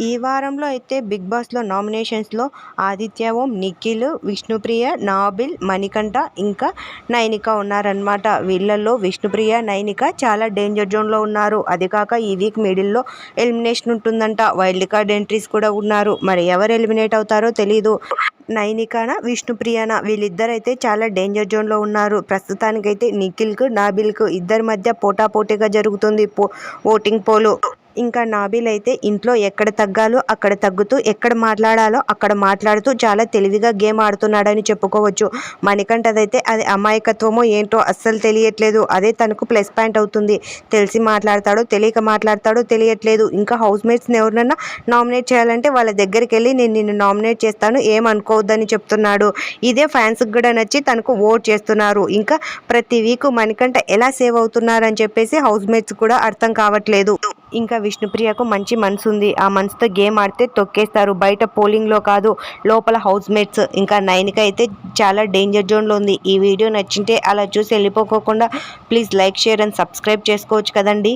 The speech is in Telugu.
ఈ వారంలో అయితే బిగ్ బాస్లో నామినేషన్స్లో ఆదిత్య ఓం నిఖిల్ విష్ణుప్రియ నాబిల్ మణికంఠ ఇంకా నైనిక ఉన్నారనమాట వీళ్ళల్లో విష్ణుప్రియ నైనిక చాలా డేంజర్ జోన్లో ఉన్నారు. అది కాక ఈ వీక్ మిడిల్లో ఎలిమినేషన్ ఉంటుందంట. వైల్డ్ కార్డ్ ఎంట్రీస్ కూడా ఉన్నారు. మరి ఎవరు ఎలిమినేట్ అవుతారో తెలీదు. నైనికాన విష్ణుప్రియన? వీళ్ళిద్దరైతే చాలా డేంజర్ జోన్లో ఉన్నారు. ప్రస్తుతానికైతే నిఖిల్కు నాబిల్కు ఇద్దరి మధ్య పోటాపోటీగా జరుగుతుంది పో ఓటింగ్ పోలు ఇంకా నాబిల్ అయితే ఇంట్లో ఎక్కడ తగ్గాలో అక్కడ తగ్గుతూ ఎక్కడ మాట్లాడాలో అక్కడ మాట్లాడుతూ చాలా తెలివిగా గేమ్ ఆడుతున్నాడని చెప్పుకోవచ్చు. మణికంఠదైతే అది అమాయకత్వమో ఏంటో అస్సలు తెలియట్లేదు. అదే తనకు ప్లస్ పాయింట్ అవుతుంది. తెలిసి మాట్లాడతాడో తెలియక మాట్లాడతాడో తెలియట్లేదు. ఇంకా హౌస్ మేట్స్ని ఎవరినన్నా నామినేట్ చేయాలంటే వాళ్ళ దగ్గరికి వెళ్ళి నేను నిన్ను నామినేట్ చేస్తాను ఏమనుకోవద్దని చెప్తున్నాడు. ఇదే ఫ్యాన్స్కి కూడా నచ్చి తనకు ఓట్ చేస్తున్నారు. ఇంకా ప్రతి వీక్ మణికంఠ ఎలా సేవ్ అవుతున్నారని చెప్పేసి హౌస్ మేట్స్ కూడా అర్థం కావట్లేదు. ఇంకా విష్ణుప్రియకు మంచి మనసు ఉంది ఆ మనసుతో గేమ్ ఆడితే తొక్కేస్తారు. బయట పోలింగ్లో కాదు లోపల హౌస్ మేట్స్ ఇంకా నైన్కి అయితే చాలా డేంజర్ జోన్లో ఉంది. ఈ వీడియో నచ్చింటే అలా చూసి వెళ్ళిపోకోకుండా please like share and subscribe చేసుకోవచ్చు కదండి.